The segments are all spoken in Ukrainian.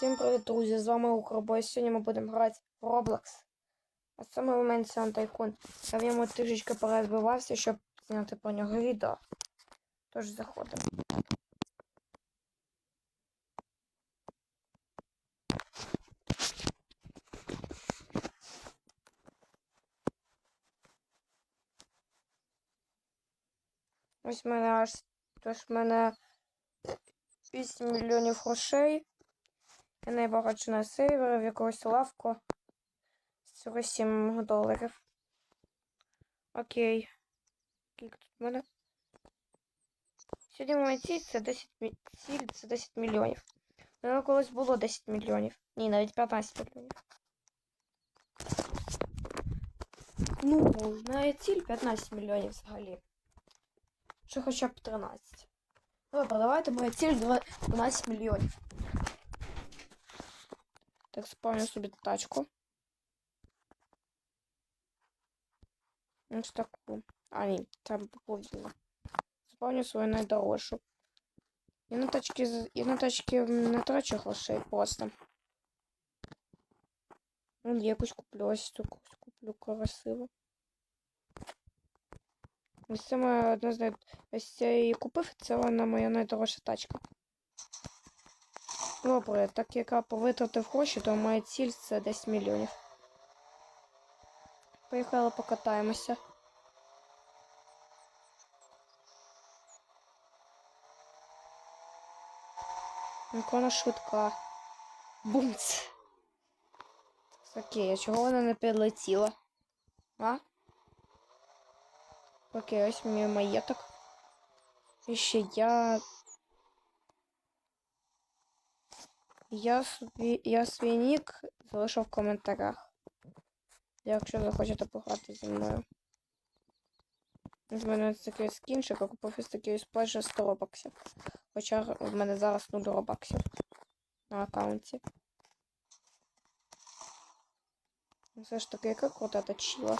Всім привіт, друзі! З вами Укробой. Сьогодні ми будемо грати в Roblox. А саме момент Сан Тайкун. Я в ньому трішечки перезбивався, щоб зняти про нього відео. Тож заходимо. Ось мене аж тож мене 8 мільйонів грошей. Я найбагатша на сервері в якогось лавку. 47 доларів. Окей. Скільки тут в мене? Сьогодні моя ціль це 10 мі... ціль це 10 мільйонів. У мене колись було 10 мільйонів. Ні, навіть 15 мільйонів. Ну, моя ціль 15 мільйонів взагалі. Що хоча б 13. Добре, давайте моя ціль 12 мільйонів. Так, спавню собі тачку. Ось таку. А, ні, там повільно. Спавню свою найдорожчу. Я на тачки, я на тачки не трачу грошей просто. Ну, якусь куплю, ось цю куплю красиво. Ось це моя одна з най... Ось я її купив, це вона моя найдорожча тачка. Добре, так як я повитратив гроші, то моя ціль це 10 мільйонів. Поїхали покатаємося. Яка швидка. Бумц. Окей, а чого вона не підлетіла? А? Окей, ось мій маєток. І ще я. Я свій, я свій нік залишив в коментарях. Якщо захочете пограти зі мною. З мене такий скінчик, а купив із такий сплеш 100 робаксів. Хоча в мене зараз 0 робаксів на аккаунті. Все ж таки, яка крута точила.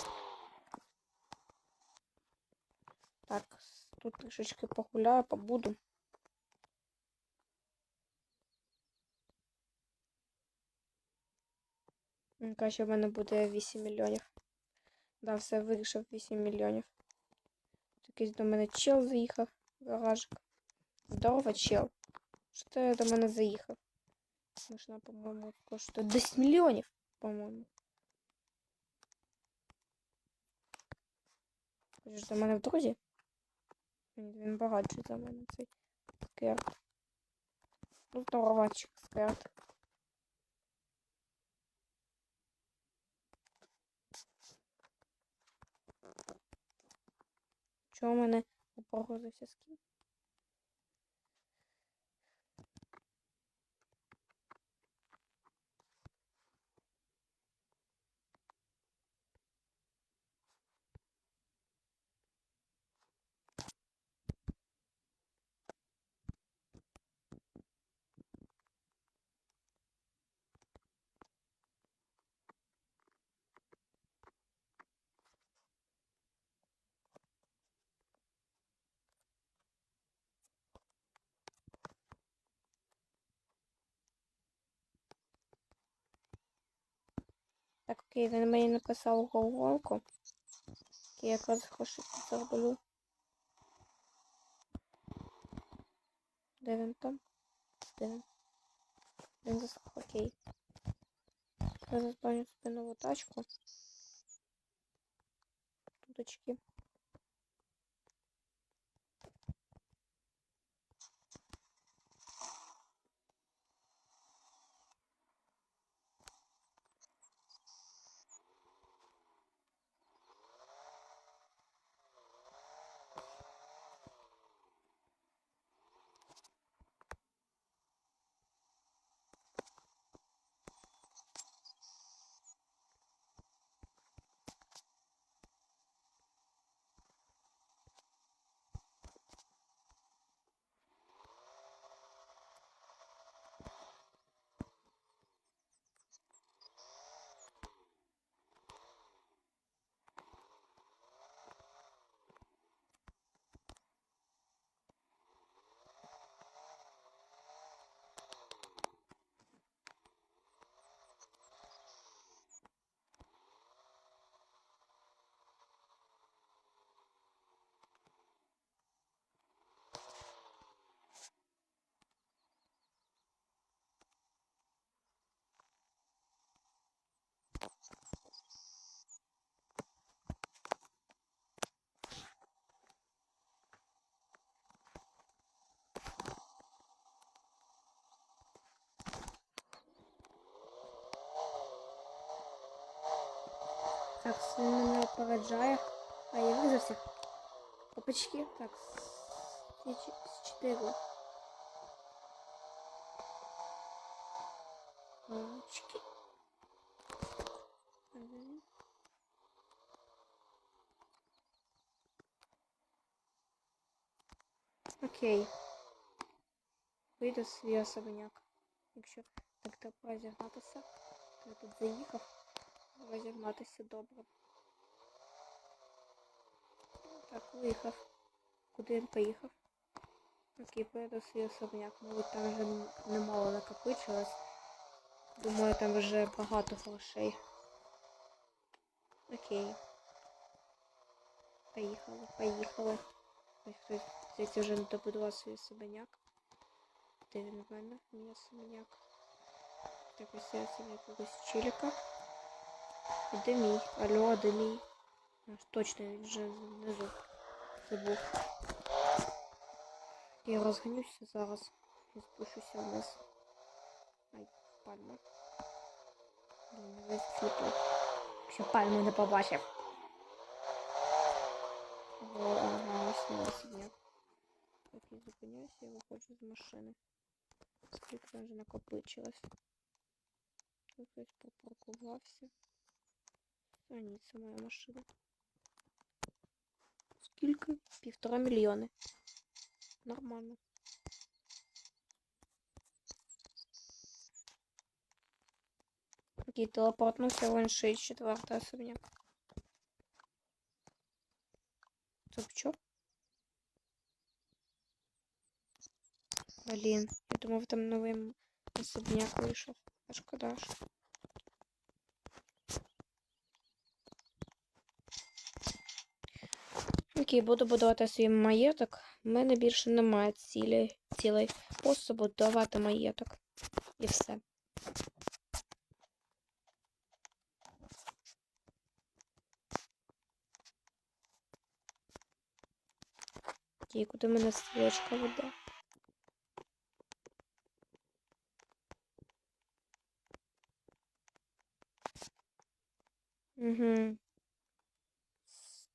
Так, тут трішечки погуляю, побуду. М, Краще в мене буде 8 мільйонів. Да, все вирішив 8 мільйонів. Якийсь до мене чел заїхав гаражик. Здорово, чел. Що ти до мене заїхав? Машина, по-моєму, коштує 10 мільйонів, по-моєму. Хочеш до мене в друзі? Він багатший за мене цей скерт. Ну, здоровачик скерт. Чого в мене погрузився скін? Так, окей, він мені написав головоломку. Я якраз хочу зроблю. Де він там? Де він? Він заслав окей. Я заспавню собі нову тачку. Туточки. Так, він мене опереджає. А я визався. Опачки. Так. С 4. Опачки. Мгм. Окей. Вийду свій особняк. Якщо так треба розігнатися, то я тут заїхав. Розігнатися добре. Так, виїхав. Куди він поїхав? Окей, поїду свій особняк. Мабуть, там вже немало накопичилось. Думаю, там вже багато грошей. Окей. Поїхали, поїхали. Здається, вже не добудував свій особняк. Де він в мене? Мій особняк. Так, ось я собі якогось чиліка. А Де мій? Алло, де мій? Точно, вже внизу. Забув. Я розганюся зараз і спущуся вниз. Ай, пальма. Блін, весь світло. Ще пальму не побачив. О, ага, ось мій особняк. Так, я зупиняюся і виходжу з машини. Скільки вже накопичилось. Тут хтось попаркувався. А ні, це моя машина. Скільки? Півтора мільйони. Нормально. Окей, телепортнувся в інший четвертий особняк. Це що? Блін, я думав, там новий особняк вийшов. А шкода ж. Окей, буду будувати свій маєток. У мене більше немає цілей, цілей. Просто будувати маєток. І все. Окей, куди мене стрілочка веде? Угу.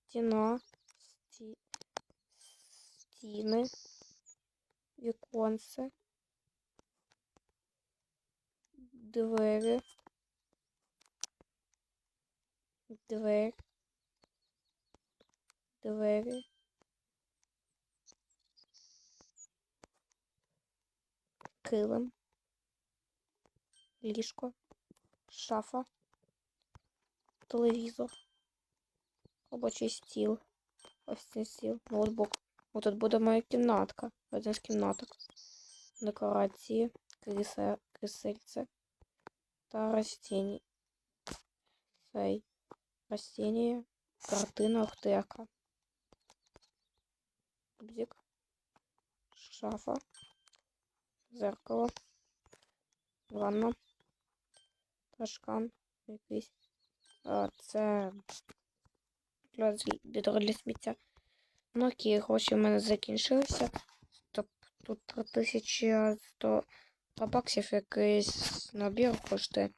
Стіна. Сті... Стіни. Віконце. Двері. Двері. Двері. Килим. Ліжко. Шафа. Телевізор. Робочий стіл. Ось цей стіл. Ноутбук. О, тут буде моя кімнатка. Одна з кімнаток. Декорації. Крисе, крисельце. Та растіння. Цей. Растіння. Картина Охтирка. Бзик. Шафа. Зеркало. Ванна. Ташкан. Якийсь. А, це для, відро для сміття. Ну окей, гроші в мене закінчилися. Тобто тут 3100 баксів якийсь набір коштує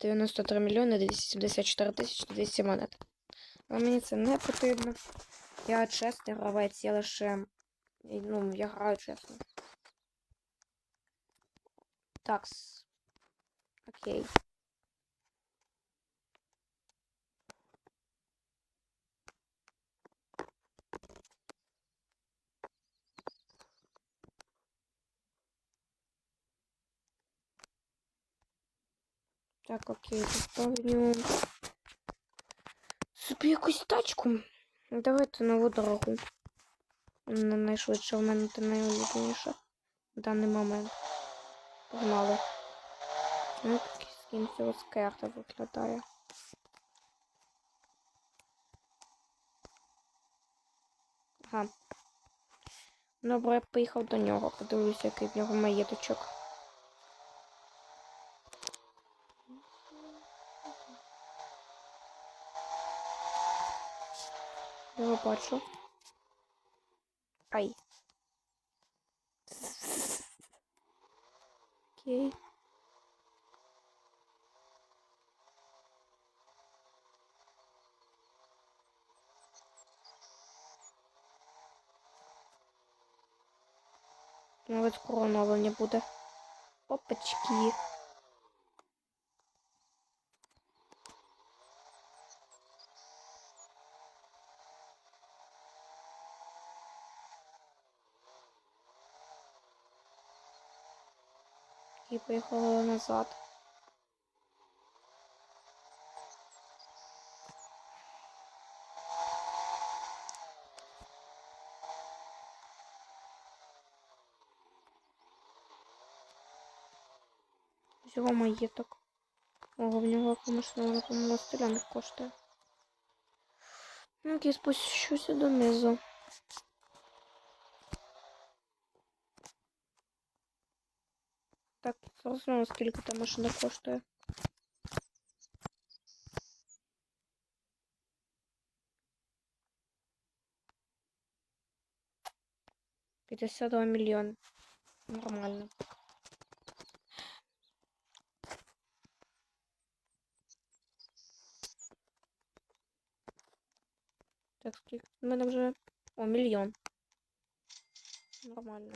93 мільйони 274 тисячі 200 монет. Але мені це не потрібно. Я чесний гравець, я лише. Ну, я граю чесно. Такс. Окей. Так, окей, заповню собі якусь тачку. Давайте нову дорогу. Не найшвидше в мене це найулюбленіше в даний момент. Погнали. Ну, такий скін цього скерта виглядає. Ага. Добре, я поїхав до нього, подивлюся, який в нього маєточок. його бачу. Ай. Окей. Ну, Навіть не буде. Опачки. І поїхали назад. Всього маєток. Ого, в нього на повному стріляних коштує. Ну, окей, спущуся донизу. Так, зрозуміло, скільки та машина коштує. Пятьдесят два миллиона. Нормально. Так, скільки? У мене вже... О, мільйон. Нормально.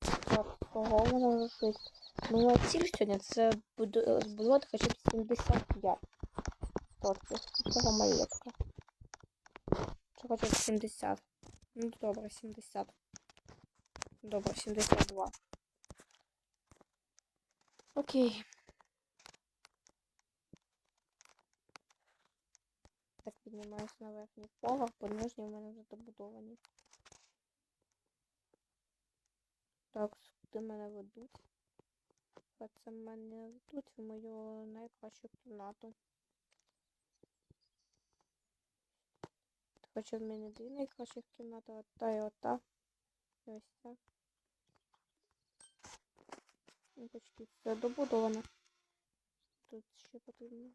Так, кого можна жити? А ціль сьогодні це буду- збудувати хоча б 75 точків цього маєтка. Чи хоча б 70. Ну, добре, 70. Добре, 72. Окей. Так, піднімаюся на верхній поверх, бо нижні в мене вже добудовані. Так, куди мене ведуть? Це мене ведуть в мою найкращу кімнату. Хоча в мене дві найкращих кімнати, ота і ота. І ось ця. Почти все добудовано. Тут ще потрібно,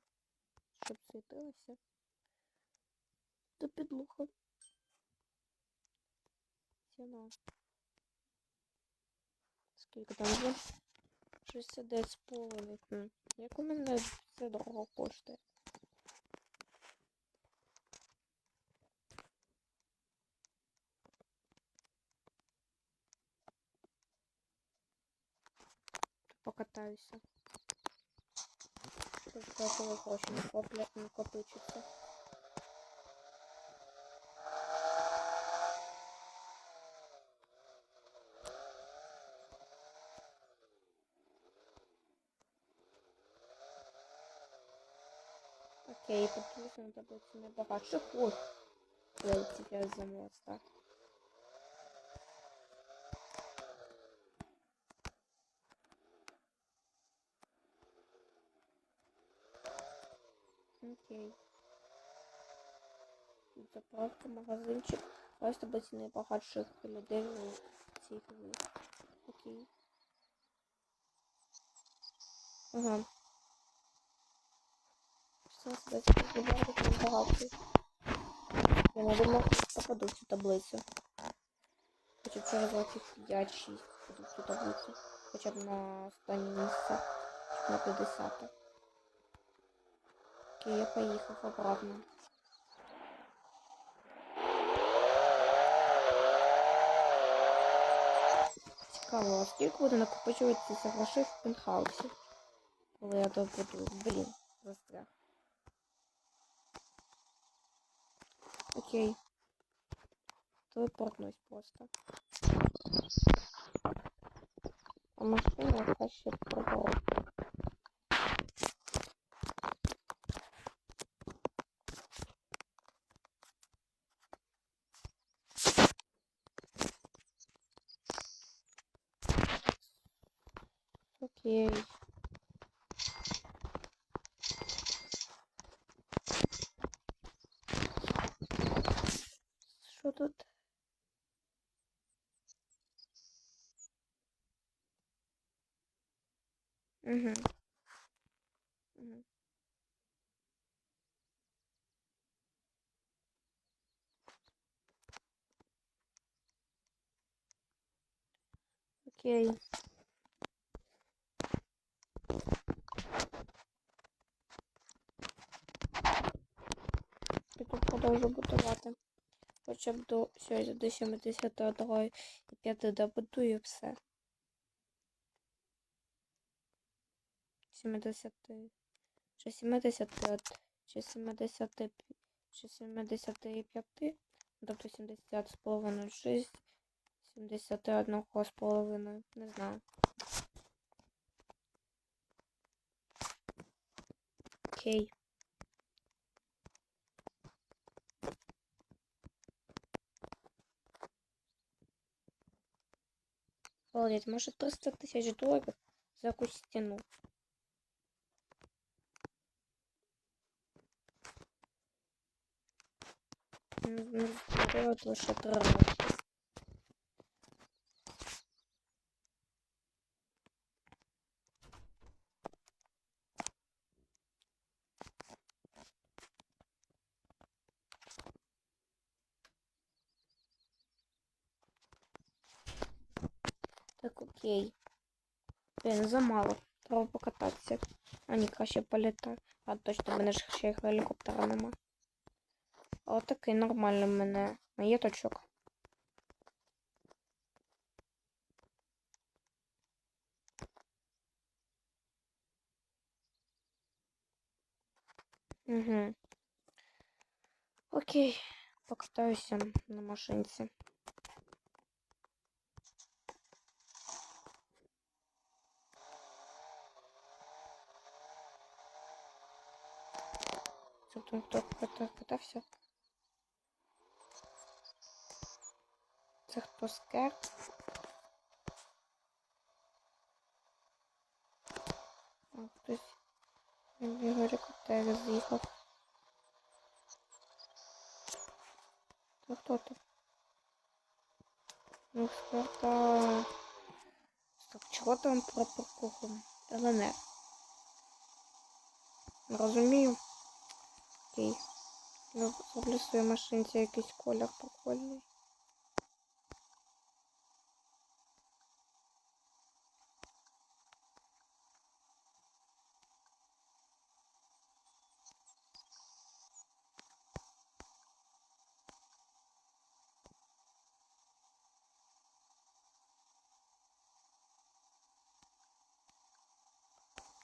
щоб світилося. До підлуха. Ціна. Скільки там є? 69 з половиною. Хм. Як у мене це дорого коштує? Покатаюся. Тут гроші накопля... накопичуться. Окей, подивися на таблицю небагато. Ой, летить я за моста. Окей. Заправка, магазинчик. Ось таблиці найбагатших людей у цій грі. Окей. Ага. Все, себе збивати там багато. Я не думаю, що попаду в цю таблицю. Хоча б через років 5-6 в цю таблицю. Хоча б на останнє місце. На 50. Окей, я поїхав обратно. Цікаво, а скільки буде накопичуватися грошей в пентхаусі? Коли я добуду. Блін, застряг. Окей. Телепортнусь просто. А машина яка ще продала. Окей. Що тут? Угу. Угу. Окей. Піду продовжу будувати. Хоча б до сьогодні до 71 і п'яти добудую все. 70. Чи 71, чи 75, чи 75, тобто 70 з половиною, 6, 71 з половиною, не знаю. Окей. Обалдеть, может 300 тысяч долларов за якусь стену. Ну, ну, сделать окей. Блін, замало. Треба покататися. А ні, краще політати. А точно, в мене ж ще й гелікоптера нема. А такий нормальний в мене маєточок. Угу. Окей. Покатаюся на машинці. Хто хто хто катався? Це хто скер? А, хтось в його рекотер з'їхав. Це хто там? Ну, скерта... Стоп, чого там про паркуху? ЛНР. Розумію. Окей. Ну, зроблю в своїй машинці якийсь колір прикольний.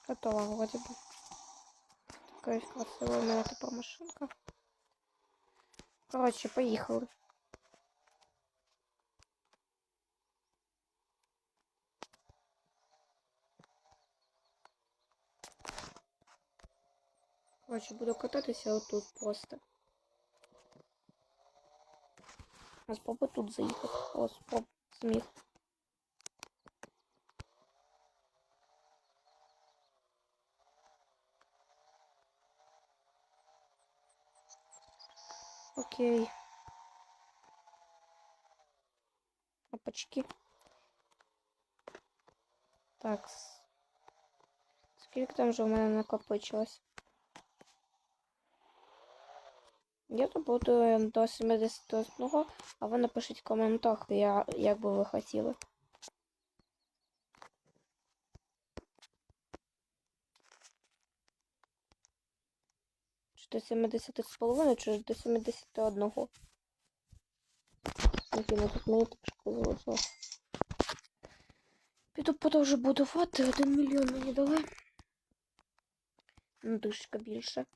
Готова вроде бы. Такая красивая у меня тепер машинка. Короче, поїхали. Короче, буду кататися отут просто. А спробуй тут заїхати. О, спроб зміг. Окей. Опачки. Так. Скільки там же у мене накопичилось? Я то буду до 71, а ви напишіть в коментах, я, як би ви хотіли. До 70 з половиною, чи до 71. Окей, ну тут мені трошки залишилось. Піду продовжу будувати. Один мільйон мені дали. Ну, трішки більше.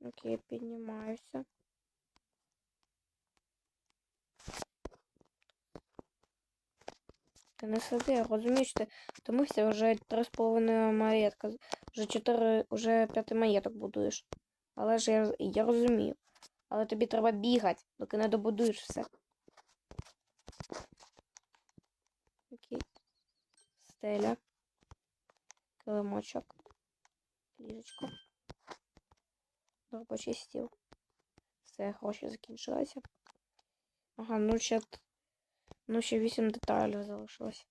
Окей, піднімаюся. Ти не сиди, що ти втомився вже 3,5 маєтка. Вже 4, вже п'ятий маєток будуєш. Але ж я, я розумію. Але тобі треба бігати, доки не добудуєш все. Окей. Стеля. Килимочок. Ліжечко. Робочий стіл. Все, гроші закінчилися. Ага, ну ще, ну ще 8 деталей залишилось.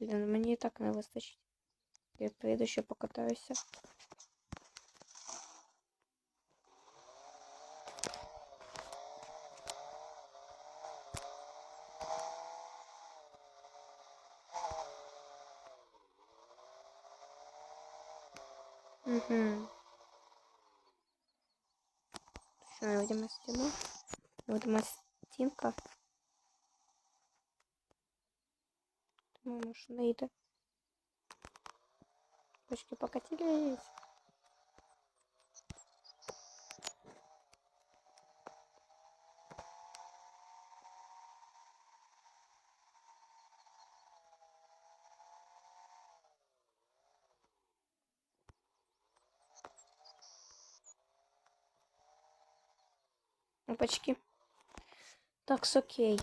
Блін, мені і так не вистачить. Я приїду ще покатаюся. Угу. Що невидима стіна? Невидима стінка. Думаю, що не йде. Почки покатились. Опачки. Так, с окей.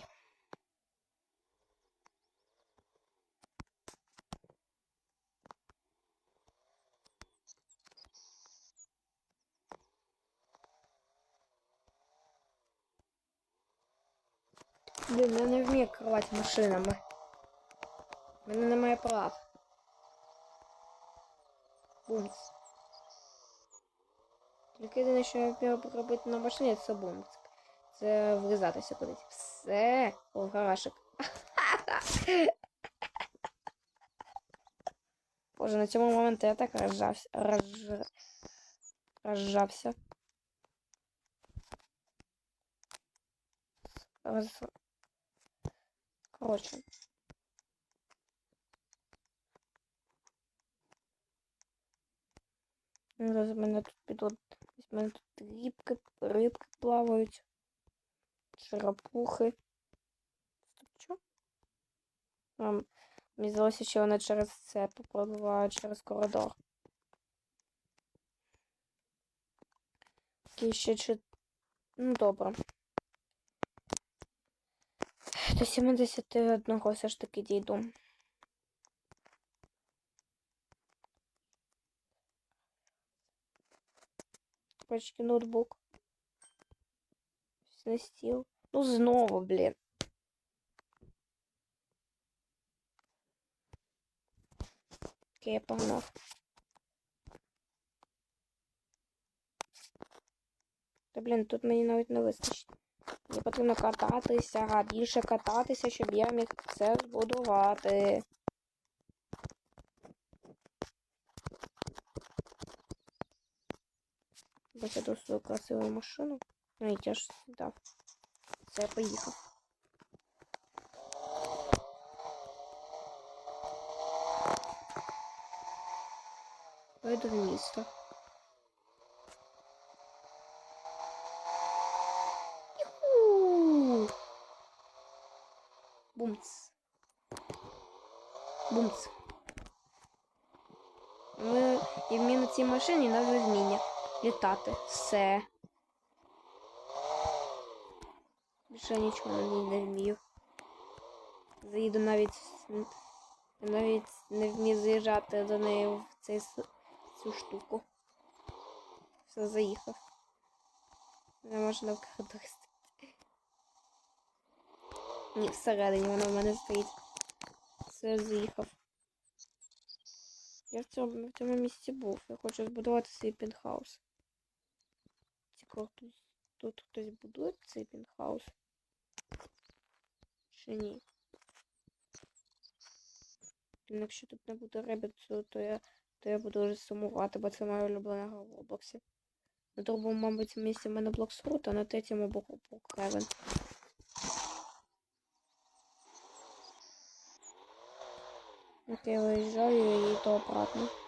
Блін, я не вмію керувати машинами. У мене немає прав. Бумц. Тільки єдине, що я вмію робити на машині, це бумц. Це врізатися кудись. Все, о. Боже, на цьому моменті я так розжався. Розж... Розжався. Роз... Коротше. Зараз мене тут підуть. Ось мене тут рибки, рибки плавають. Стоп, що? А, мені здалося, що вона через це попливає через коридор. Ще чи... Ну, добре. До 71 все ж таки дійду. Почки ноутбук. На стіл. Ну, знову, блін. Окей, я погнав. Та блін, тут мені навіть не вистачить. Мені потрібно кататися, більше кататися, щоб я міг це збудувати. Посяду свою красиву машину. Ну і я ж дав. Все, поїхав. Поїду в місто. Бумц. Бумц. Ми і вмію на цій машині навіть вміння літати. Все. Більше нічого не вмію. Заїду навіть навіть не вмію заїжджати до неї в цей, цю штуку. Все, заїхав. Не можна в коридорі стояти. Ні, всередині вона в мене стоїть. Все, заїхав. Я в цьому, в цьому місці був. Я хочу збудувати свій пентхаус. Цікаво, тут, тут хтось будує цей пентхаус? Чи ні? Якщо тут не буде ребіцу, то я, то я буду вже сумувати, бо це моя улюблена гра в Роблоксі. На другому, мабуть, місці в мене Блоксфрут, а на третьому боку Кевен. Окей, виїжджаю і їду обратно.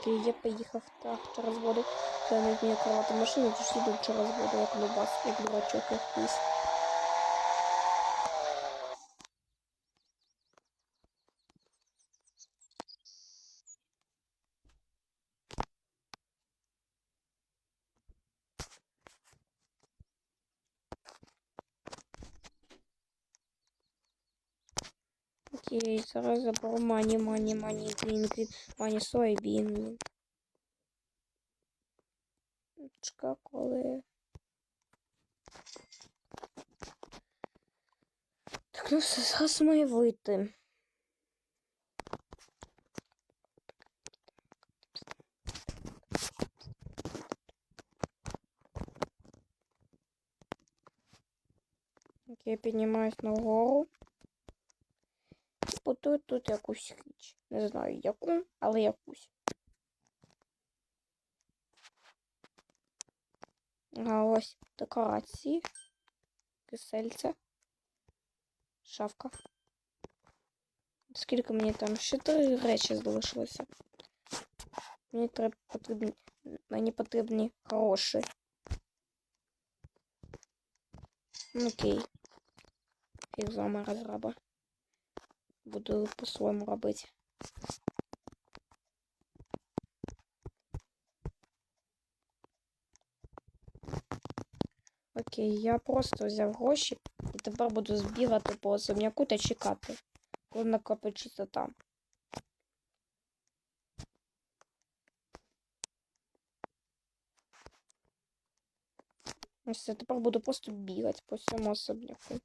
Окей, я поїхав так через воду. Я не вмію керувати машину, тож їду через воду, як любас, як дурачок якийсь. Окей, зараз заберу мані, мані, мані, грін, грін, мані, соєбін. Чекай, коли. Так, ну все, зараз має вийти. піднімаюсь нагору. І будую тут якусь річ. Не знаю яку, але якусь. А ось декорації. Кисельце. Шафка. Скільки мені там? Ще три речі залишилося. Мені треба потрібні. Мені потрібні. Ну, Окей. Фіг з вами розраба. Буду по-своєму робити. Окей, я просто взяв гроші і тепер буду збігати по особняку та чекати, коли накопичиться там. Ось це тепер буду просто бігати по всьому особняку.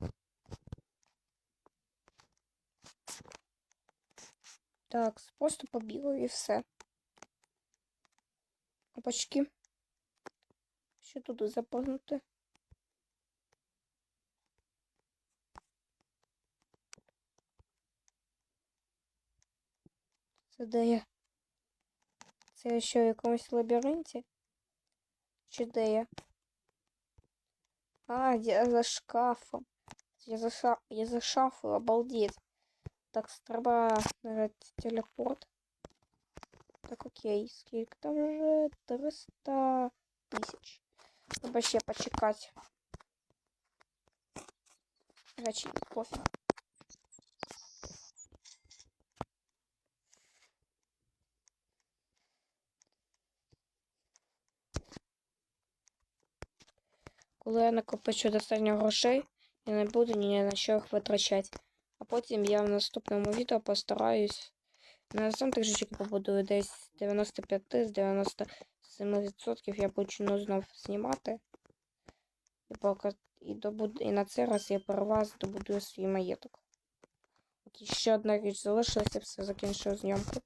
Так, просто побігаю і все. Опачки. Що туди запагнути? Це де я? Це я що в якомусь лабіринті? Чи де я? А, я за шкафом. Я за, ша... я за шафою, обалдеть. Так, треба навіть телепорт. Так, окей, скільки там вже 300 тисяч. Треба ще почекати. Речі, пофіг. Коли я накопичу достатньо грошей, я не буду ні на що їх витрачати. А потім я в наступному відео постараюсь на сам трішечки побудую десь 95 з 97% я почну знов знімати. І, поки, і, добуд... і на цей раз я перший вас добудую свій маєток. Ще одна річ залишилася, все закінчую зйомку.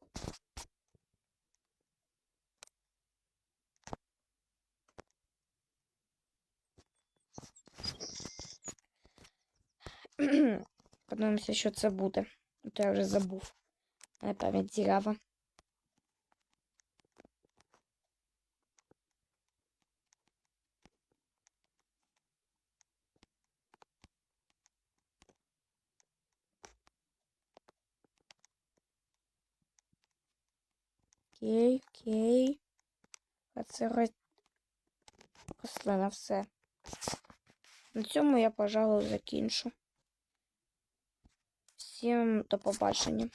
Подивимося, що це буде. То я вже забув. Моя пам'ять зірява. Окей, окей. А це ро- рослина все. На цьому я, пожалуй, закінчу. Всім до побачення.